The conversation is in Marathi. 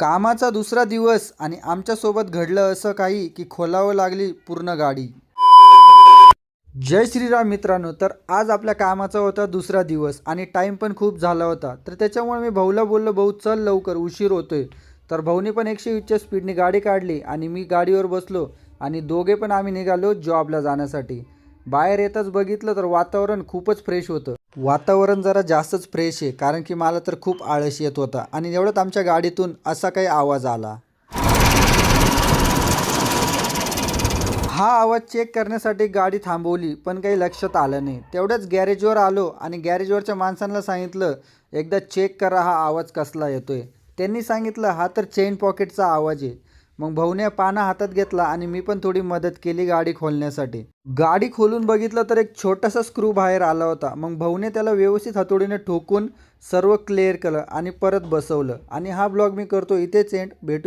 कामाचा दुसरा दिवस आणि आमच्यासोबत घडलं असं काही की खोलावं लागली पूर्ण गाडी. जय श्रीराम मित्रांनो तर आज आपल्या कामाचा होता दुसरा दिवस आणि टाईम पण खूप झाला होता. तर त्याच्यामुळे मी भाऊला बोललो भाऊ चल लवकर उशीर होतोय. तर भाऊने पण एकशे वीसच्या स्पीडने गाडी काढली आणि मी गाडीवर बसलो आणि दोघे पण आम्ही निघालो जॉबला जाण्यासाठी. बाहेर येताच बघितलं तर वातावरण खूपच फ्रेश होतं. वातावरण जरा जास्तच फ्रेश आहे कारण की मला तर खूप आळस येत होता आणि एवढंच आमच्या गाडीतून असा काही आवाज आला. हा आवाज चेक करण्यासाठी गाडी थांबवली पण काही लक्षात आलं नाही. तेवढ्याच गॅरेजवर आलो आणि गॅरेजवरच्या माणसांना सांगितलं एकदा चेक करा हा आवाज कसला येतोय. त्यांनी सांगितलं हा तर चेन पॉकेटचा आवाज आहे. मग भाऊने पाना हातात घेतला आणि मी पण थोडी मदत केली गाडी खोलण्यासाठी. गाडी खोलून बघितलं तर एक छोटासा स्क्रू बाहेर आला होता. मग भाऊने त्याला व्यवस्थित हातोडीने ठोकून सर्व क्लिअर केलं आणि परत बसवलं. आणि हा ब्लॉग मी करतो इथेच एंड. भेटू